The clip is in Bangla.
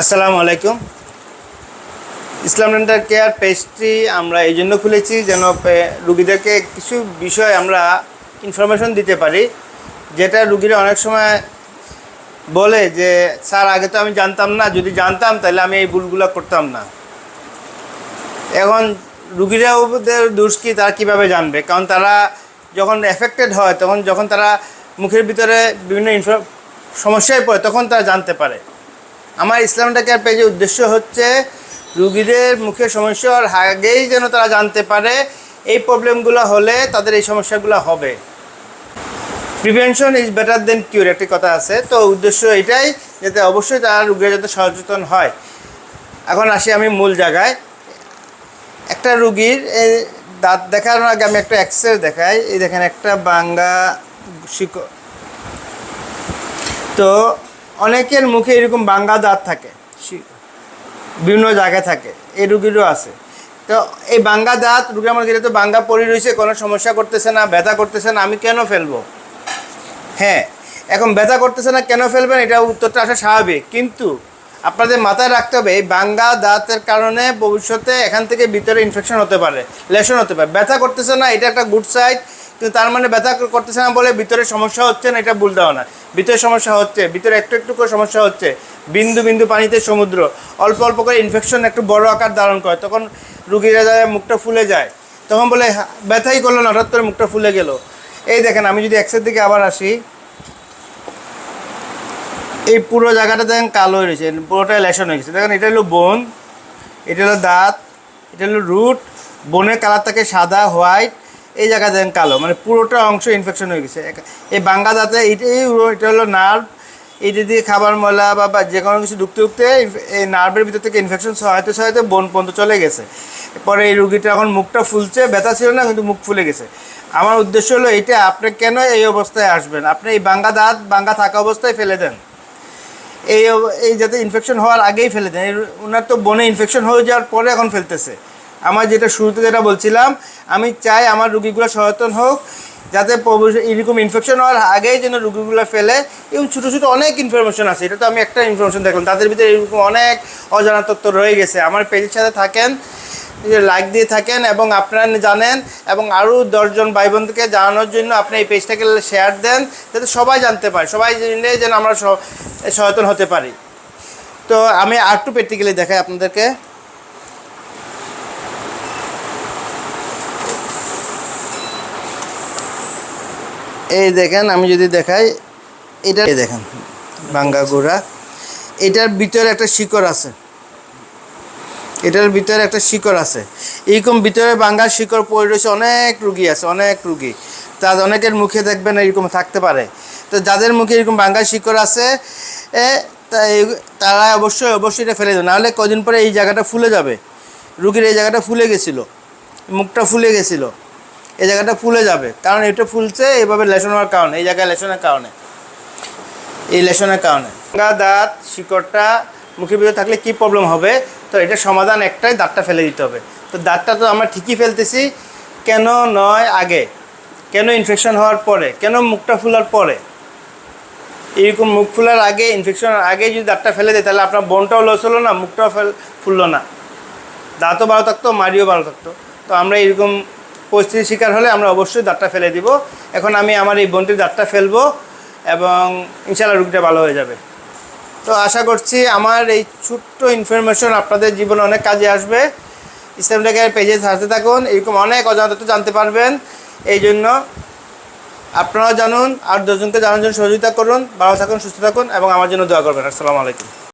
আসসালামু আলাইকুম। ইসলাম ডেন্টাল কেয়ার পেজটি আমরা এই জন্য খুলেছি যেন রুগীদেরকে কিছু বিষয় আমরা ইনফরমেশন দিতে পারি। যেটা রুগীরা অনেক সময় বলে যে, স্যার, আগে তো আমি জানতাম না। যদি জানতাম, তাহলে আমি এই ভুলগুলো করতাম না। এখন ওদের দোষ কি, তারা কীভাবে জানবে? কারণ তারা যখন এফেক্টেড হয়, তখন যখন তারা মুখের ভিতরে বিভিন্ন সমস্যায় পড়ে, তখন তারা জানতে পারে। আমার ইসলাম কেয়ার পেজের উদ্দেশ্য হচ্ছে রুগীদের মুখের সমস্যার আগেই যেন তারা জানতে পারে এই প্রবলেমগুলো হলে তাদের এই সমস্যাগুলো হবে। Prevention is better than cure একটি কথা আছে। তো উদ্দেশ্য এটাই যাতে অবশ্যই তারা রুগীরা যাতে সচেতন হয়। এখন আসি আমি মূল জায়গায়। একটা রুগীর দাঁত দেখানোর আগে আমি একটা এক্সরে দেখাই। এই দেখেন একটা বাঙ্গা শিক তো অনেকের মুখে এরকম বাঙ্গা দাঁত থাকে বিভিন্ন জায়গায় থাকে, এই রুগীরও আছে। তো এই বাঙ্গা দাঁত রুগী আমার গেলে তো বাঙ্গা পড়ে রয়েছে, কোনো সমস্যা করতেছে না, ব্যথা করতেছে না, আমি কেন ফেলব? হ্যাঁ এখন ব্যথা করতেছে না, কেন ফেলবেন? এটা উত্তরটা আসা স্বাভাবিক। কিন্তু আপনাদের মাথায় রাখতে হবে, এই বাঙ্গা দাঁতের কারণে ভবিষ্যতে এখান থেকে ভিতরে ইনফেকশন হতে পারে, লেশন হতে পারে। ব্যথা করতেছে না, এটা একটা গুড সাইড কিন্তু তার মানে ব্যথা করতেছে না বলে ভিতরে সমস্যা হচ্ছে না এটা ভুল না ভিতরে সমস্যা হচ্ছে ভিতরে একটু একটু করে সমস্যা হচ্ছে। বিন্দু বিন্দু পানিতে সমুদ্র অল্প অল্প করে ইনফেকশন একটু বড় আকার ধারণ করে। তখন রুগীরা যায় মুখটা ফুলে যায়। তখন বলে "হা, ব্যথাই করল না হঠাৎ করে মুখটা ফুলে গেল। এই দেখেন আমি যদি এক্সের দিকে আবার আসি এই পুরো জায়গাটা দেখেন কালো হয়ে রয়েছে পুরোটাই লেশন হয়ে গেছে। দেখেন এটা হলো বোন এটা হলো দাঁত এটা হলো রুট। বোনের কালার থাকে সাদা হোয়াইট এই জায়গা দেখেন কালো মানে পুরোটা অংশ ইনফেকশন হয়ে গেছে। এই বাঙ্গা দাঁতে এইটাই এটা হলো নার্ভ এইটা দিয়ে খাবার ময়লা বা যে কোনো কিছু ঢুকতে ঢুকতে এই নার্ভের ভিতর থেকে ইনফেকশন সহায়তে সহায়তে বোন পর্যন্ত চলে গেছে। পরে এই রুগীটা এখন মুখটা ফুলছে, ব্যথা ছিল না, কিন্তু মুখ ফুলে গেছে। আমার উদ্দেশ্য হলো এইটা আপনি কেন এই অবস্থায় আসবেন? আপনি এই বাঙ্গা দাঁত, বাঙ্গা থাকা অবস্থায় ফেলে দেন। এই এই যাতে ইনফেকশন হওয়ার আগেই ফেলে দেন। ওনার তো বনে ইনফেকশন হয়ে যাওয়ার পরে এখন ফেলতেছে। আমার যেটা শুরুতে যেটা বলছিলাম, আমি চাই আমার রুগীগুলো সচেতন হোক, যাতে এরকম ইনফেকশন হওয়ার আগেই যেন রুগীগুলো ফেলে। এবং ছোটো ছোটো অনেক ইনফরমেশন আছে, এটা তো আমি একটা ইনফরমেশন দেখলাম। তাদের ভিতরে এরকম অনেক অজানা তথ্য রয়ে গেছে। আমার পেজের সাথে থাকেন লাইক দিয়ে থাকেন এবং আপনারা জানেন এবং আরও দশজন ভাই বোনকে জানানোর জন্য আপনি এই পেজটাকে শেয়ার দেন, যাতে সবাই জানতে পারে, সবাই জেনে যেন আমরা সচেতন হতে পারি। তো আমি আর একটু প্র্যাকটিক্যালি দেখাই আপনাদেরকে। এই দেখেন, আমি যদি দেখাই, এটা দেখেন, ভাঙ্গা গুড়া। এটার ভিতরে একটা শিকড় আছে। এটার ভিতরে একটা শিকড় আছে। এইরকম ভিতরে বাঙ্গার শিকড় পড়ে রয়েছে, অনেক রুগী আছে, অনেক রুগী। তার অনেকের মুখে দেখবেন এরকম থাকতে পারে। তো যাদের মুখে এরকম বাঙ্গার শিকড় আছে তারা অবশ্যই অবশ্যই এটা ফেলে দেবে নাহলে কদিন পরে এই জায়গাটা ফুলে যাবে। রুগীর এই জায়গাটা ফুলে গেছিল। মুখটা ফুলে গেছিল। এই জায়গাটা ফুলে যাবে। কারণ এটা ফুলছে এভাবে লেশন হওয়ার কারণে, এই জায়গায় লেশনের কারণে। এই লেশনের কারণে। ভাঙা দাঁত, শিকড়টা মুখে ভিতরে থাকলে কি প্রবলেম হবে? তো এটা সমাধান একটাই, দাঁতটা ফেলে দিতে হবে। তো দাঁতটা তো আমরা ঠিকই ফেলতেছি, কেন নয় আগে? কেন ইনফেকশন হওয়ার পরে? কেন মুখটা ফুলার পরে? এরকম মুখ ফুলার আগে ইনফেকশনের আগে যদি দাঁতটা ফেলে দেয়, তাহলে আপনার বোনটাও লস হলো না, মুখটাও ফেল, ফুললো না। দাঁতও ভালো থাকতো মারিও ভালো থাকতো। তো আমরা এরকম পরিস্থিতির শিকার হলে আমরা অবশ্যই দাঁতটা ফেলে দিব। এখন আমি আমার এই বোনটির দাঁতটা ফেলব এবং ইনশাল্লাহ রুগীটা ভালো হয়ে যাবে। তো আশা করছি আমার এই ছোট্ট ইনফরমেশন আপনাদের জীবনে অনেক কাজে আসবে। ইসলাম লেখার পেজে থাকতে থাকুন, এরকম অনেক অজানা জানতে পারবেন। এই জন্য আপনারাও জানুন, আর দশজনকে জানার জন্য সহযোগিতা করুন। ভালো থাকুন, সুস্থ থাকুন এবং আমার জন্য দোয়া করবেন। আসসালামু আলাইকুম।